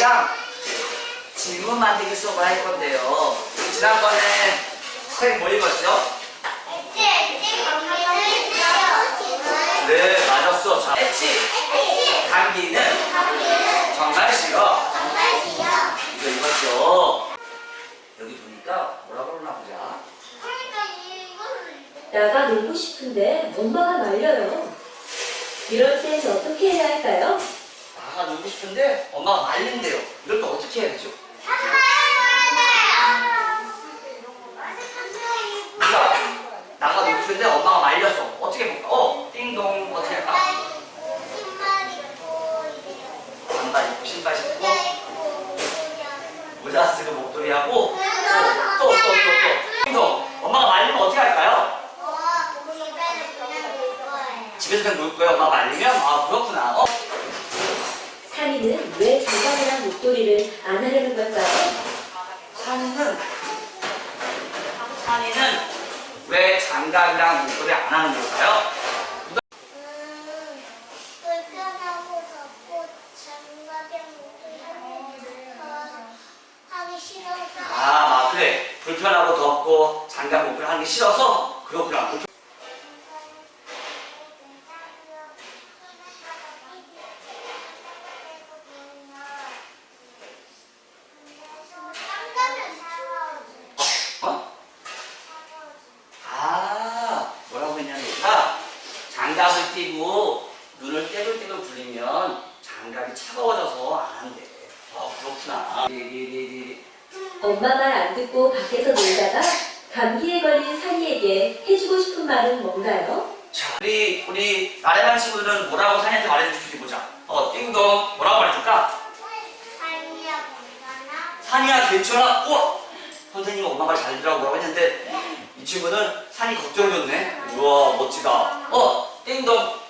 저희랑 질문 만들기 수업을 할 건데요. 지난번에 선생님 뭐 읽었죠? 네, 맞았어. 자, 해치, 감기는 정말 싫어. 이거 읽었죠? 여기 보니까 뭐라고 그러나 보자. 나가 놀고 싶은데 엄마가 말려요. 이럴 땐 어떻게 해야 할까요? 나가 놀고 싶은데 엄마가 말린대요. 이럴 때 어떻게 해야 되죠? 자, 나가 놀고 싶은데 엄마가 말렸어. 어떻게 해볼까? 어, 띵동. 어떻게 할까? 반발 입고 신발 신고 모자 쓰고 목도리 하고 또 또 또 또 띵동. 엄마가 말리면 어떻게 할까요? 집에서 그냥 놀 거예요. 엄마가 말리면 아 그렇구나. 어? 산이는 왜 장갑이랑 목도리를 안 하려는 걸까요? 산이는 산이는 왜 장갑이랑 목도리 안 하는 걸까요? 불편하고 덥고 장갑이랑 목도리 하기 싫어서 아, 막 그래. 불편하고 덥고 장갑 목도리 하는 게 싫어서 그렇구나. 어? 아, 뭐라고 했냐면 장갑을 끼고 눈을 떼글떼글 굴리면 장갑이 차가워져서 안 한대. 아, 그렇구나. 리리리리. 엄마 말 안 듣고 밖에서 놀다가 감기에 걸린 산이에게 해주고 싶은 말은 뭔가요? 자, 우리 우리 나래반 친구들은 뭐라고 산이한테 말해줄지 보자. 어, 띵동 뭐라고 말해줄까? 삶이야 건강하 산이야 괜찮아. 우와, 선생님 엄마 말잘 들으라고 뭐라고 했는데 이 친구는 산이 걱정이었네. 우와 멋지다. 어, 띵동.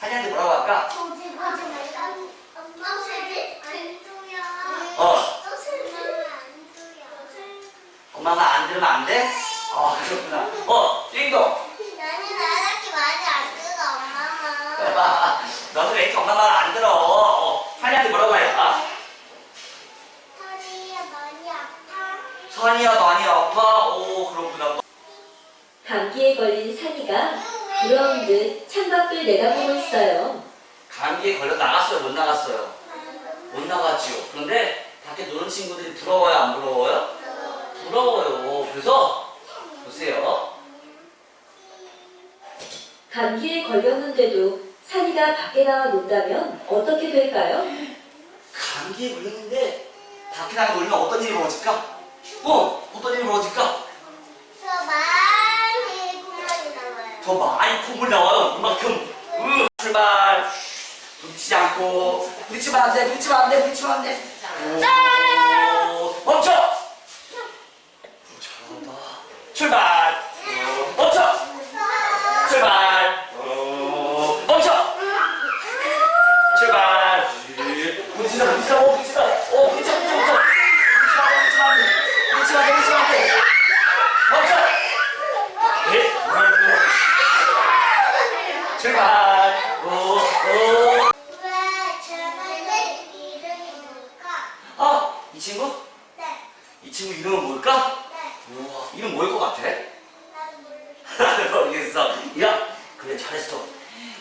산이한테 뭐라고 할까? 거지 거지 말고 엄마 세지 안 줘요 어. 엄마 안 들으면 안 돼? 아 그렇구나. 어, 띵동. 나는 나밖에 많이 안 들어 엄마만 너도 왜 이렇게 엄마 말 안 들어? 어, 산이한테 뭐라고 할까? 허리가 많이 아파 산이야 많이 아파. 오 그렇구나. 감기에 걸린 산이가 부러운 듯 창밖을 내다보고 있어요. 감기에 걸려 나갔어요? 못 나갔어요? 못 나갔지요. 그런데 밖에 노는 친구들이 부러워요? 안 부러워요? 부러워요. 그래서 보세요. 감기에 걸렸는데도 산이가 밖에 나와 논다면 어떻게 될까요? 감기에 걸렸는데 밖에 나가 놀면 어떤 일이 벌어질까? 어? 어떤 일이 벌어질까? 저 많이 콧물이 나와요 더 많이 콧물 나와요. 이만큼. 으, 출발. 부딪히지 않고. 부딪히면 안 돼. 부딪히면 안 돼. 부딪히면 안 돼. 오, 멈춰. 오, 잘한다. 출발. 오, 멈춰. 출발. 오, 멈춰. 출발. 부딪히다, 부딪히다, 오, 부딪히다. 오, 부딪혀, 부딪혀, 부딪혀. 부딪히면 안 돼, 부딪히면 안 돼. 부딪히면 안 돼, 부딪히면 안 돼. 멈춰. 네? 출발. 오, 오. 왜 저번에 이름이 뭘까? 아, 이 친구? 네, 이 친구 이름은 뭘까? 네, 우와, 이름 뭐일 것 같아? 나도 모르겠어. 야, 그래 잘했어.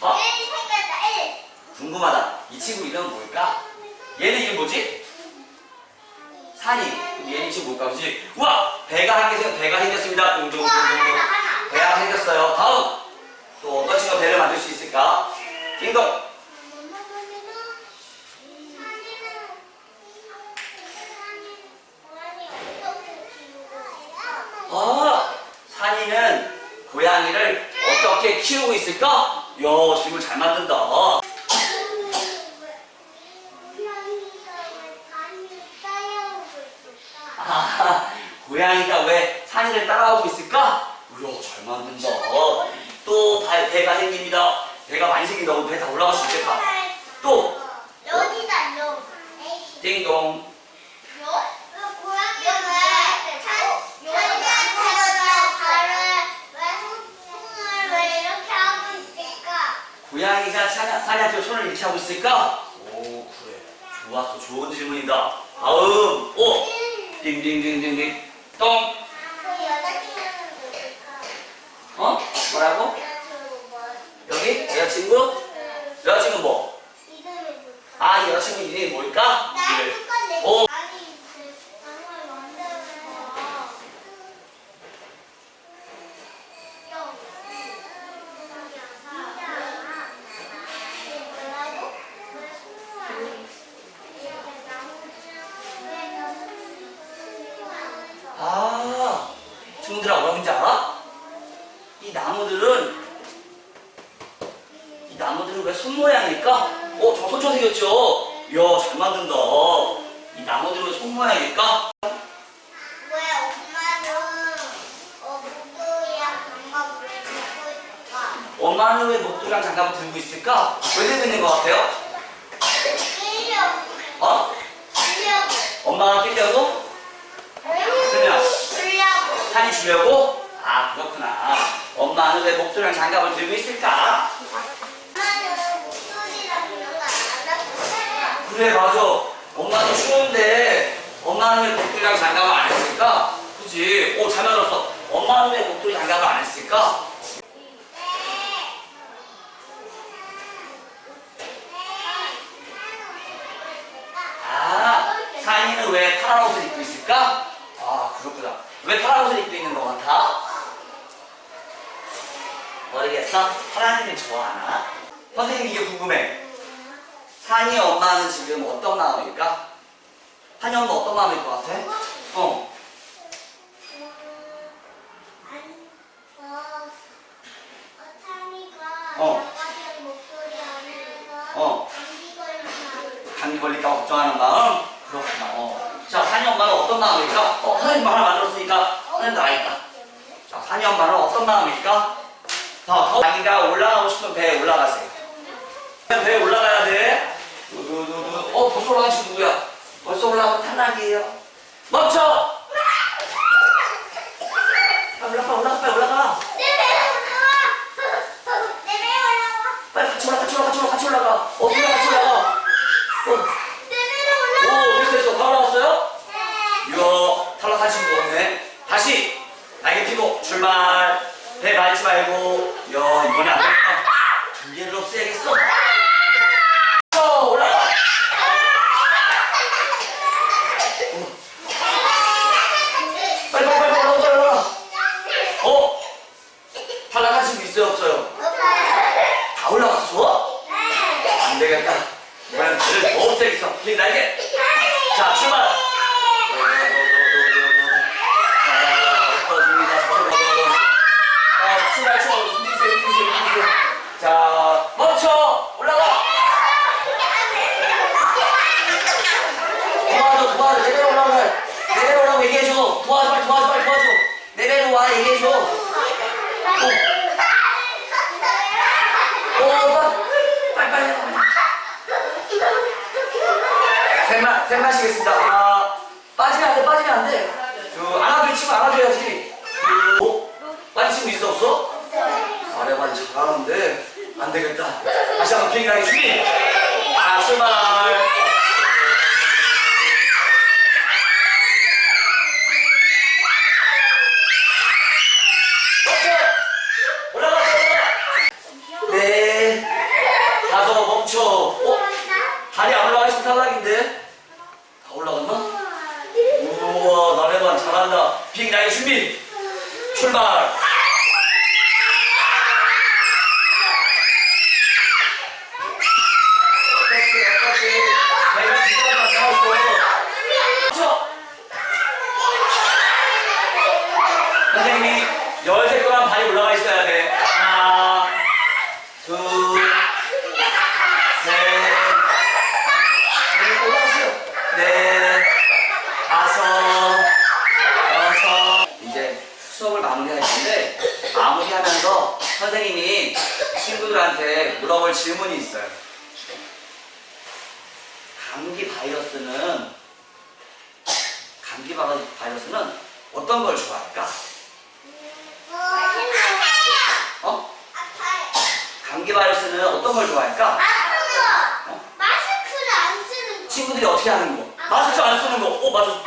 아, 1 생겼다, 1. 궁금하다. 이 친구 이름은 뭘까? 얘는 이름 뭐지? 산이. 얘는 지금 뭘까? 그지? 우와, 배가 한개 생, 배가 생겼습니다. 둥둥둥둥. 우와, 하나다, 하나. 배가 생겼어요. 다음. 또 어떤 친구가 배를 만들 수 있을까? 딩동. 아, 산이는 고양이를 어떻게 키우고 있을까? 이야, 질문 잘 만든다. 아, 고양이가 왜 산이를 따라오고 있을까? 이야, 잘 만든다. 또 발, 배가 생깁니다. 배가 많이 생긴다고 배다 올라갈 수 있겠다. 또, 여기다 여. 띵동. 고양이? 고양이가 산이한테 손을 이렇게 하고 있을까? 오, 그래. 좋았어. 좋은 질문이다. 다음. 오. 딩딩딩딩딩. 똥. 어? 뭐라고? 여기? 여자친구? 그 여자친구 뭐? 아, 여자친구 이름이 뭘까? 나그래. 똑같네. 오. 아니, 그 방을 만들면서 좀 뭐라고? 아, 친구들아, 뭐라는지 알아? 이 나무들은, 이 나무들은 왜 손 모양일까? 어, 저 손처럼 생겼죠? 이야, 잘 만든다. 이 나무들은 왜 손 모양일까? 왜 엄마는 어, 목도리랑 장갑을 들고 있을까? 엄마는 왜 목도리랑 장갑을 들고 있을까? 왜 들고 있는 것 같아요? 어? 엄마가 끼려고? 주려고? 아, 그렇구나. 엄마는 왜 목도리랑 장갑을 들고 있을까? 엄마는 그래, 맞아. 엄마도 추운데, 엄마는 왜 목도리랑 장갑을 안 했을까? 그지? 오, 잘 만들었어. 엄마는 왜 목도리 장갑을 안 했을까? 아, 산이는 왜 파란 옷을 입고 있을까? 아. 왜 파란 옷을 입고 있는 것 같아? 모르겠어? 파란색을 좋아하나? 선생님 이게 궁금해. 산이 엄마는 지금 어떤 마음일까? 한이 엄마 어떤 마음일 것 같아? 어. 어. 어. 감기 걸릴까 걱정하는 마음? 그렇구나. 어. 자, 산이 엄마는 어떤 마음일까? 어, 선생님 하나 만들었으니까 선생님 나와있다. 자, 산이 엄마는 어떤 마음일까? 더, 더 자기가 올라가고 싶은 배에 올라가세요. 배에 올라가야 돼. 어, 벌써 친구 누구야? 벌써 올라가면 탈락이에요. 멈춰! 빨리 올라가, 올라가, 빨리 올라가. 빨리 같이 올라가, 같이 올라가, 같이 올라가, 같이 올라가. 어떻게 같이 올라가? 어. 오, 됐어, 됐어. 다 올라왔어요? 이야, 탈락한 친구 없네. 다시, 날개 피고, 출발. 배 밟지 말고. 이야, 이번에 안 되겠다. 두 개를 없애야겠어. 어, 올라가. 빨리, 빨리, 빨리, 올라가, 빨리, 올라가. 어? 탈락한 친구 있어요, 없어요? 다 올라갔어? 안 되겠다. 이번엔 배를 더 없애겠어. 긴 날개. 자, 출발. 자, 출발, 출발. 움직이세요, 움직이세요, 움직이세요. 자, 멈춰. 올라가. 도와줘, 도와줘. 내 배로 올라오래 내배로 오라고 얘기해줘. 도와줘, 빨리 도와줘, 빨리 도와줘. 내 배로 와, 얘기해줘. 오, 빨리, 빨리, 빨리. 마시겠습니다. 하나, 빠지면 안 돼, 빠지면 안 돼. 그, 안아줄 친구 안아줘야지. 그, 어? 빠진 친구 있어, 없어? 아래만 잘하는데, 안 되겠다. 다시 한번 비행기. 자, 출발. 멈춰! 올라가, 올라가. 네. 가서 멈춰. 어? 다리 안 올라가시면 탈락인데? 다 올라갔나? 우와, 나래만 날개 준비. 출발. 어떡해, 어떡해. 내가 기다려 안 나왔어. 멈춰! 선생님이 열세 동안 발이 올라가 있어야 돼. 하나, 둘, 셋, 넷, 올라가세요. 넷, 다섯, 여섯. 이제 수업을 마무리할 텐데 마무리하면서 선생님이 친구들한테 물어볼 질문이 있어요. 감기 바이러스는 감기 바이- 바이러스는 어떤 걸 좋아할까? 어? 감기 바이러스는 어떤 걸 좋아할까? 마스크를 안 쓰는 거. 친구들 친구들이 어떻게 하는 거? 마스크 안 쓰는 거. 어, 맞아. 또.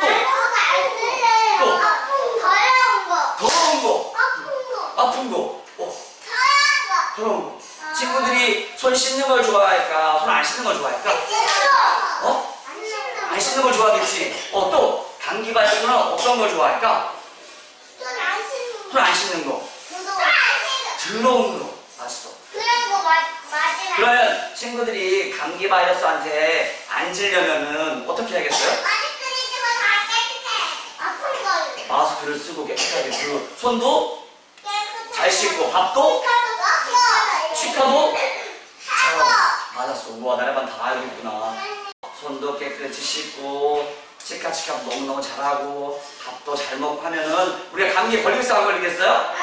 또. 더러운 거. 아픈 거. 어, 더러 운 거. 친구들이 손 씻는 걸 좋아할까? 손 안 씻는 걸 좋아할까? 어? 안 씻는 걸 좋아하겠지. 어, 또. 감기 바이러스는 어떤 걸 좋아할까? 손 안 씻는 거. 더러운 거. 맞어. 그러면 친구들이 감기 바이러스한테 안 질려면은 어떻게 해야겠어요? 마스크를 쓰고 깨끗하게 그 손도 잘 씻고 밥도 치카도 잘하고. 맞았어. 우와 나래반 다 알고 있구나. 손도 깨끗이 씻고 치카치카 너무너무 잘하고 밥도 잘 먹고 하면은 우리가 감기 걸리겠어요 안 걸리겠어요?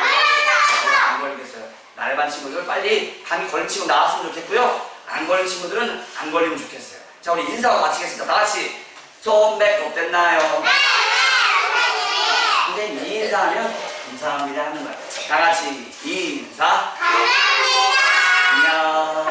안 걸리겠어요. 나래반 친구들 빨리 감기 걸린 친구 나왔으면 좋겠고요. 안 걸린 친구들은 안 걸리면 좋겠어요. 자 우리 인사하고 마치겠습니다. 다 같이 손백 어땠나요? 근데 인사하면 감사합니다 하는 거예요. 다 같이 인사. 안 no